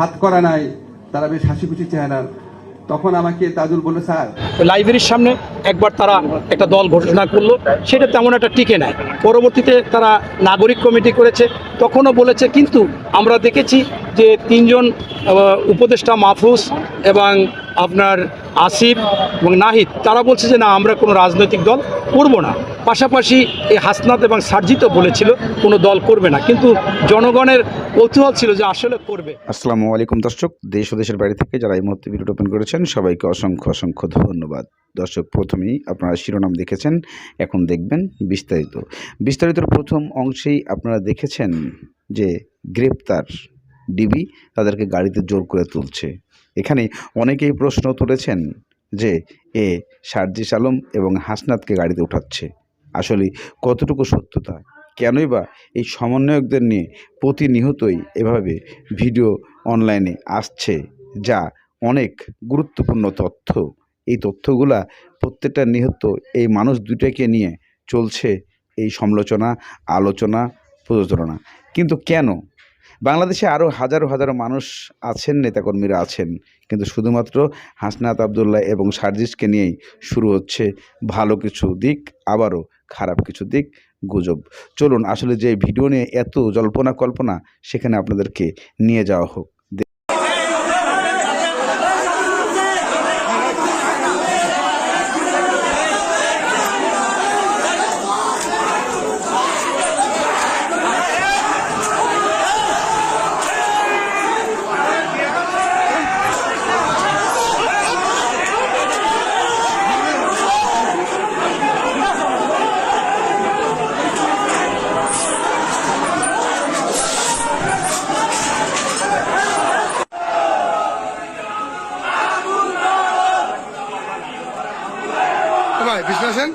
হাত করা নাই, তারা বেশ হাসি খুশি চেহারা তখন আমাকে তাজুল বলল, স্যার, লাইব্রেরির সামনে একবার তারা একটা দল ঘোষণা করল। সেটা তেমন একটা টিকে নেয় পরবর্তীতে তারা নাগরিক কমিটি করেছে। তখনও বলেছে, কিন্তু আমরা দেখেছি যে তিনজন উপদেষ্টা মাহফুজ এবং আপনার আসিফ এবং নাহিদ, তারা বলছে যে না, আমরা কোনো রাজনৈতিক দল করব না। পাশাপাশি এই হাসনাত এবং সার্জিতও বলেছিল, কোনো দল করবে না। কিন্তু জনগণের কৌতূহল ছিল যে আসলে করবে। আসসালামু আলাইকুম দর্শক, দেশ ও দেশের বাইরে থেকে যারা এই মুহূর্তে ভিডিও ওপেন করেছেন, সবাইকে অসংখ্য অসংখ্য ধন্যবাদ। দর্শক, প্রথমেই আপনারা শিরোনাম দেখেছেন, এখন দেখবেন বিস্তারিত। বিস্তারিতর প্রথম অংশেই আপনারা দেখেছেন যে গ্রেপ্তার ডিবি তাদেরকে গাড়িতে জোর করে তুলছে। এখানে অনেকেই প্রশ্ন তুলেছেন যে, এ সার্জিস আলম এবং হাসনাতকে গাড়িতে উঠাচ্ছে। আসলে কতটুকু সত্যতা? কেনই বা এই সমন্বয়কদের নিয়ে প্রতিনিহতই এভাবে ভিডিও অনলাইনে আসছে যা অনেক গুরুত্বপূর্ণ তথ্য। এই তথ্যগুলা প্রত্যেকটা নিহত, এই মানুষ দুটাকে নিয়ে চলছে এই সমালোচনা, আলোচনা, প্রযোজনা। কিন্তু কেন বাংলাদেশে আরও হাজারো হাজারো মানুষ আছেন, নেতাকর্মীরা আছেন। কিন্তু শুধুমাত্র হাসনাত আবদুল্লাহ এবং সার্জিসকে নিয়েই শুরু হচ্ছে ভালো কিছু দিক, আবারও খারাপ কিছু দিক গুজব। চলুন, আসলে যে ভিডিও নিয়ে এত জল্পনা কল্পনা, সেখানে আপনাদেরকে নিয়ে যাওয়া হোক। ভাই বিষ্ণু আছেন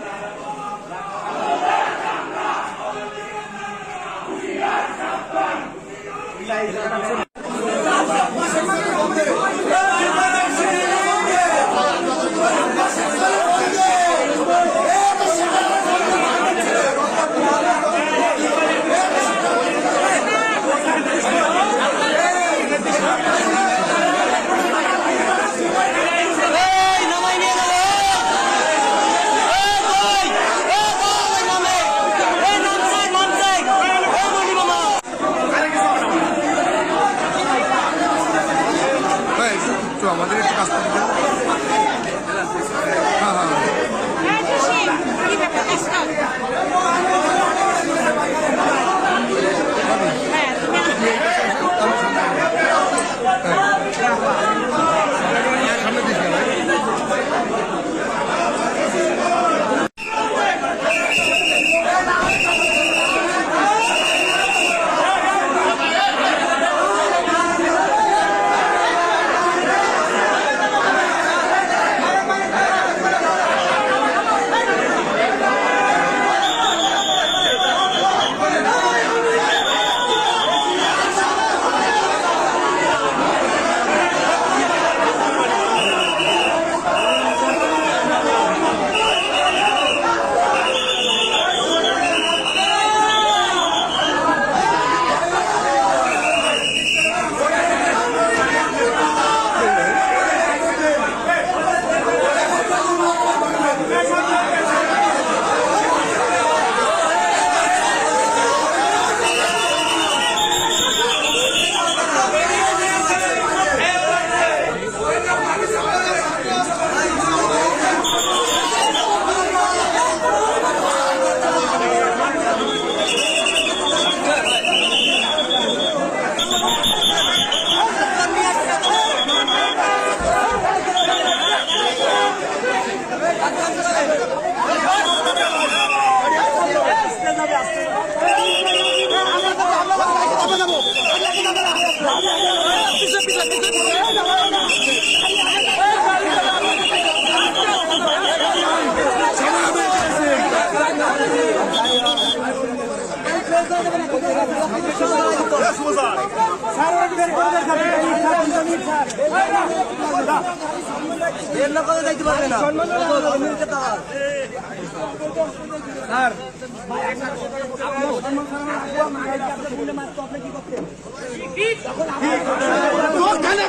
করে যাইতে পারবে না। স্যার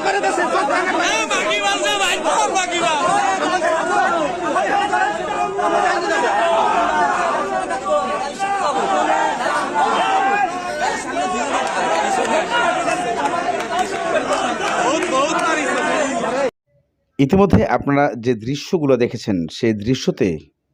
করে দেশের বহুত বহুত। ইতিমধ্যে আপনারা যে দৃশ্যগুলো দেখেছেন, সেই দৃশ্যতে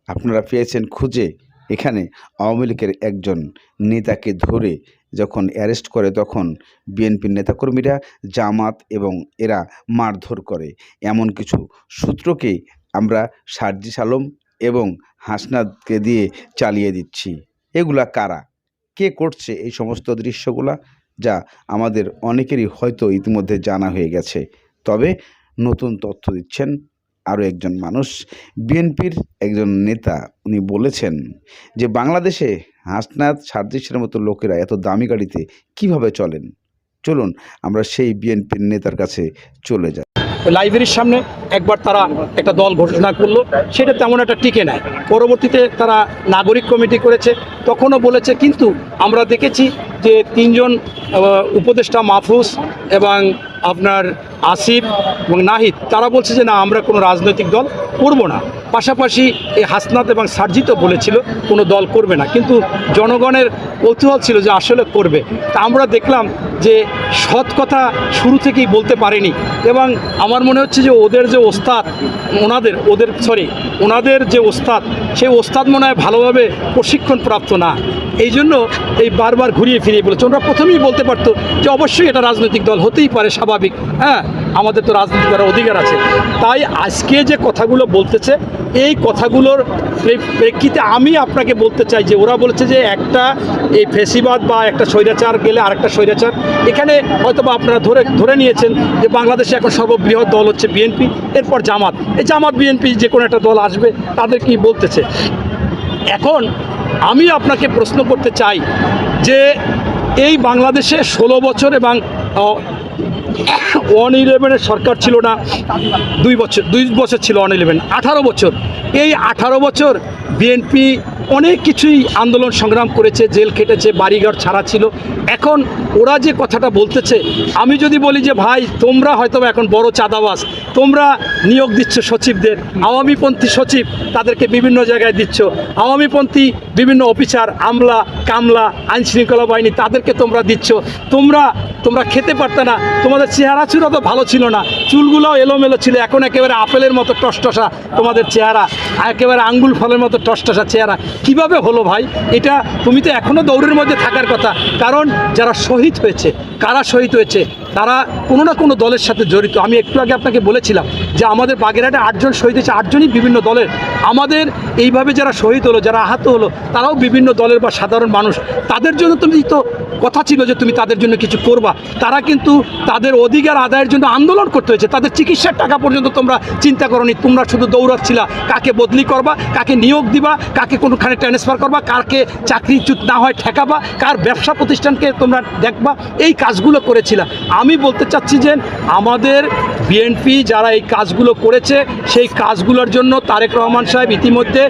আপনারা পেয়েছেন খুঁজে। এখানে আওয়ামী লীগের একজন নেতাকে ধরে যখন অ্যারেস্ট করে, তখন বিএনপির নেতাকর্মীরা জামাত এবং এরা মারধর করে। এমন কিছু সূত্রকে আমরা সার্জিস আলম এবং হাসনাদকে দিয়ে চালিয়ে দিচ্ছি। এগুলা কারা? কে করছে এই সমস্ত দৃশ্যগুলা? যা আমাদের অনেকেরই হয়তো ইতিমধ্যে জানা হয়ে গেছে। তবে নতুন তথ্য দিচ্ছেন আরও একজন মানুষ। বিএনপির একজন নেতা উনি বলেছেন যে, বাংলাদেশে হাসনাত সার্জিসের মতো লোকেরা এত দামি গাড়িতে কীভাবে চলেন? চলুন, আমরা সেই বিএনপির নেতার কাছে চলে যাই। লাইব্রেরির সামনে একবার তারা একটা দল ঘোষণা করল। সেটা তেমন একটা টিকে নেয় পরবর্তীতে তারা নাগরিক কমিটি করেছে। তখনও বলেছে, কিন্তু আমরা দেখেছি যে তিনজন উপদেষ্টা মাহফুজ এবং আপনার আসিফ এবং নাহিদ, তারা বলছে যে, না, আমরা কোনো রাজনৈতিক দল করব না। পাশাপাশি এই হাসনাত এবং সার্জিতও বলেছিল, কোনো দল করবে না। কিন্তু জনগণের কৌতূহল ছিল যে, আসলে করবে। তা আমরা দেখলাম যে সৎ কথা শুরু থেকেই বলতে পারেনি। এবং আমার মনে হচ্ছে যে ওদের যে ওস্তাদ, ওনাদের, ওদের সরি ওনাদের যে ওস্তাদ, সেই ওস্তাদ মনে হয় ভালোভাবে প্রশিক্ষণ প্রাপ্ত না। এই জন্য এই বারবার ঘুরিয়ে ফিরিয়ে বলেছে। ওনারা প্রথমেই বলতে পারতো যে অবশ্যই এটা রাজনৈতিক দল হতেই পারে, স্বাভাবিক। হ্যাঁ আমাদের তো রাজনীতি করার অধিকার আছে। তাই আজকে যে কথাগুলো বলতেছে, এই কথাগুলোর প্রেক্ষিতে আমি আপনাকে বলতে চাই যে ওরা বলেছে যে একটা এই ফেসিবাদ বা একটা স্বৈরাচার গেলে আরেকটা স্বৈরাচার এখানে হয়তো আপনারা ধরে ধরে নিয়েছেন যে বাংলাদেশে এখন সর্ববৃহৎ দল হচ্ছে বিএনপি এরপর জামাত। এই জামাত বিএনপি যে কোনো একটা দল আসবে, তাদের কি বলতেছে? এখন আমি আপনাকে প্রশ্ন করতে চাই যে এই বাংলাদেশে ষোলো বছর এবং ওয়ান ইলেভেনের সরকার ছিল না, দুই বছর দুই বছর ছিল ওয়ান ইলেভেন, আঠারো বছর। এই আঠারো বছর বিএনপি অনেক কিছুই আন্দোলন সংগ্রাম করেছে, জেল খেটেছে, বাড়িঘর ছাড়া ছিল এখন ওরা যে কথাটা বলতেছে, আমি যদি বলি যে, ভাই, তোমরা হয়তো এখন বড় চাঁদাবাস তোমরা নিয়োগ দিচ্ছ সচিবদের, আওয়ামীপন্থী সচিব তাদেরকে বিভিন্ন জায়গায় দিচ্ছ, আওয়ামীপন্থী বিভিন্ন অফিসার, আমলা, কামলা আইন শৃঙ্খলা বাহিনী তাদেরকে তোমরা দিচ্ছ, তোমরা তোমরা খেতে পারতে না, তোমাদের চেহারা ছিল তো ভালো ছিল না, চুলগুলোও এলোমেলো ছিল, এখন একেবারে আপেলের মতো টসটসা তোমাদের চেহারা, একেবারে আঙ্গুল ফলের মতো টসটসা চেহারা। কীভাবে হলো ভাই? এটা তুমি তো এখনও দৌড়ের মধ্যে থাকার কথা। কারণ যারা শহীদ হয়েছে, কারা শহীদ হয়েছে? তারা কোনো না কোনো দলের সাথে জড়িত। আমি একটু আগে আপনাকে বলেছিলাম যে আমাদের বাগেরহাটে আটজন শহীদ হয়েছে, আটজনই বিভিন্ন দলের। আমাদের এইভাবে যারা শহীদ হলো, যারা আহত হলো, তারাও বিভিন্ন দলের বা সাধারণ মানুষ। তাদের জন্য তুমি তো কথা ছিল যে তুমি তাদের জন্য কিছু করবা। তারা কিন্তু তাদের অধিকার আদায়ের জন্য আন্দোলন করতে হয়েছে। তাদের চিকিৎসার টাকা পর্যন্ত তোমরা চিন্তা করনি। তোমরা শুধু দৌড়াচ্ছিলা। কাকে বদলি করবা, কাকে নিয়োগ দিবা, কাকে কোনোখানে ট্রান্সফার করবা, কারকে চাকরিচ্যুত না হয় ঠেকাবা, কার ব্যবসা প্রতিষ্ঠানকে তোমরা দেখবা, এই কাজগুলো করেছিলা। আমি বলতে চাচ্ছি যে আমাদের বিএনপি যারা এই কাজগুলো করেছে, সেই কাজগুলোর জন্য তারেক রহমান সাহেব ইতিমধ্যে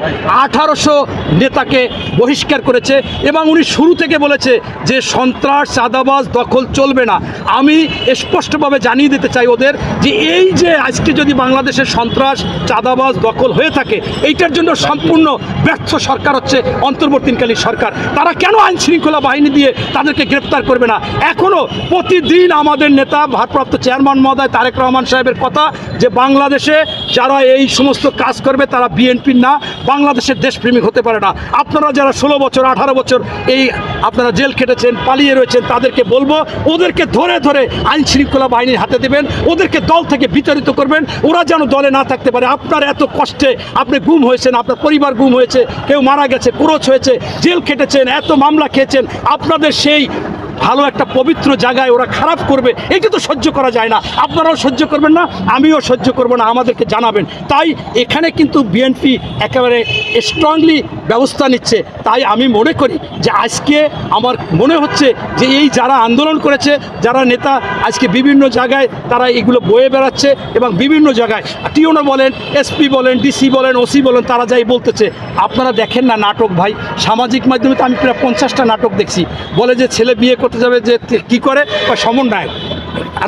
আঠারোশো নেতাকে বহিষ্কার করেছে এবং উনি শুরু থেকে বলেছে যে সন্ত্রাস, চাঁদাবাজ দখল চলবে না। আমি স্পষ্টভাবে জানিয়ে দিতে চাই ওদের যে এই যে আজকে যদি বাংলাদেশের সন্ত্রাস, চাঁদাবাজ দখল হয়ে থাকে, এইটার জন্য সম্পূর্ণ ব্যর্থ সরকার হচ্ছে অন্তর্বর্তীকালীন সরকার। তারা কেন আইন শৃঙ্খলা বাহিনী দিয়ে তাদেরকে গ্রেপ্তার করবে না? এখনও প্রতিদিন আমাদের নেতা, ভারপ্রাপ্ত চেয়ারম্যান মহোদয় তারেক রহমান সাহেবের কথা যে বাংলাদেশে যারা এই সমস্ত কাজ করবে তারা বিএনপির না, বাংলাদেশের দেশপ্রেমিক হতে পারে না। আপনারা যারা ষোলো বছর, আঠারো বছর এই আপনারা জেল খেটেছেন, পালিয়ে রয়েছেন, তাদেরকে বলব, ওদেরকে ধরে ধরে আইন শৃঙ্খলা বাহিনীর হাতে দেবেন, ওদেরকে দল থেকে বিতাড়িত করবেন, ওরা যেন দলে না থাকতে পারে। আপনার এত কষ্টে আপনি গুম হয়েছেন, আপনার পরিবার গুম হয়েছে, কেউ মারা গেছে কুরোচ হয়েছে, জেল খেটেছেন, এত মামলা খেয়েছেন, আপনাদের সেই ভালো একটা পবিত্র জায়গায় ওরা খারাপ করবে, এটা তো সহ্য করা যায় না। আপনারাও সহ্য করবেন না, আমিও সহ্য করব না, আমাদেরকে জানাবেন। তাই এখানে কিন্তু বিএনপি একেবারে স্ট্রংলি ব্যবস্থা নিচ্ছে। তাই আমি মনে করি যে আজকে আমার মনে হচ্ছে যে এই যারা আন্দোলন করেছে, যারা নেতা, আজকে বিভিন্ন জায়গায় তারা এগুলো বয়ে বেড়াচ্ছে এবং বিভিন্ন জায়গায়, টিওনো বলেন, এসপি বলেন, ডিসি বলেন, ওসি বলেন, তারা যাই বলতেছে। আপনারা দেখেন না নাটক ভাই, সামাজিক মাধ্যমে তো আমি প্রায় পঞ্চাশটা নাটক দেখছি। বলে যে ছেলে বিয়ে করতে করতে যাবে যে কি করে? বা সমন্বয়ক।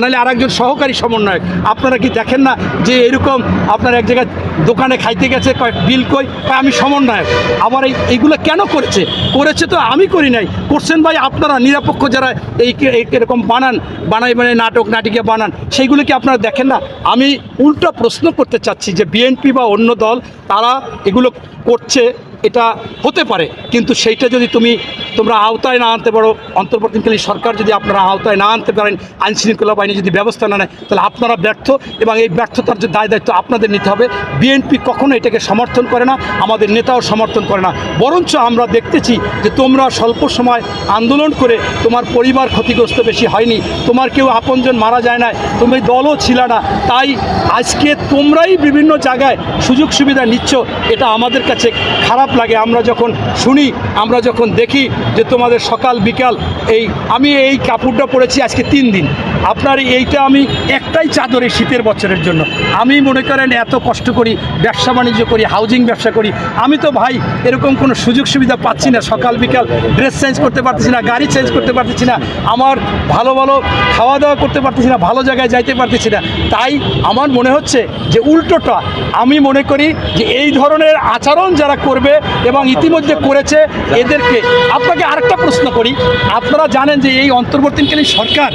নাহলে আর একজন সহকারী সমন্বয়ক। আপনারা কি দেখেন না যে এরকম আপনার এক জায়গায় দোকানে খাইতে গেছে, কয় বিল কই? কয় আমি সমন্বয়ক। আবার এই, এইগুলো কেন করেছে? করেছে তো আমি করি নাই। করছেন ভাই আপনারা নিরপেক্ষ যারা এই এরকম বানান, বানাই বানাই নাটক, নাটিকা বানান, সেইগুলো কি আপনারা দেখেন না? আমি উল্টো প্রশ্ন করতে চাচ্ছি যে বিএনপি বা অন্য দল, তারা এগুলো করছে এটা হতে পারে, কিন্তু সেইটা যদি তুমি তোমরা আওতায় না আনতে পারো, অন্তর্বর্তীকালীন সরকার যদি আপনারা আওতায় না আনতে পারেন আইন শৃঙ্খলা বাহিনী যদি ব্যবস্থা না নেয়, তাহলে আপনারা ব্যর্থ এবং এই ব্যর্থতার যে দায় দায়িত্ব আপনাদের নিতে হবে। বিএনপি কখনো এটাকে সমর্থন করে না, আমাদের নেতাও সমর্থন করে না। বরঞ্চ আমরা দেখতেছি যে তোমরা স্বল্প সময় আন্দোলন করে তোমার পরিবার ক্ষতিগ্রস্ত বেশি হয়নি, তোমার কেউ আপনজন মারা যায় না তুমি দলও ছিল না, তাই আজকে তোমরাই বিভিন্ন জায়গায় সুযোগ সুবিধা নিচ্ছ, এটা আমাদের কাছে খারাপ লাগে, আমরা যখন শুনি, আমরা যখন দেখি যে তোমাদের সকাল, বিকাল, এই আমি এই কাপড়টা পরেছি আজকে তিন দিন। আপনার এইটা আমি একটাই চাদরে শীতের বছরের জন্য। আমি মনে করেন এত কষ্ট করি, ব্যবসা বাণিজ্য করি হাউজিং ব্যবসা করি। আমি তো ভাই এরকম কোনো সুযোগ সুবিধা পাচ্ছি না, সকাল, বিকাল ড্রেস চেঞ্জ করতে পারতেছি না, গাড়ি চেঞ্জ করতে পারতেছি না, আমার ভালো ভালো খাওয়া দাওয়া করতে পারতেছি না, ভালো জায়গায় যাইতে পারতেছি না। তাই আমার মনে হচ্ছে যে উল্টোটা, আমি মনে করি যে এই ধরনের আচরণ যারা করবে এবং ইতিমধ্যে করেছে এদেরকে। আপনাকে আরেকটা প্রশ্ন করি। আপনারা জানেন যে এই অন্তর্বর্তীকালীন সরকার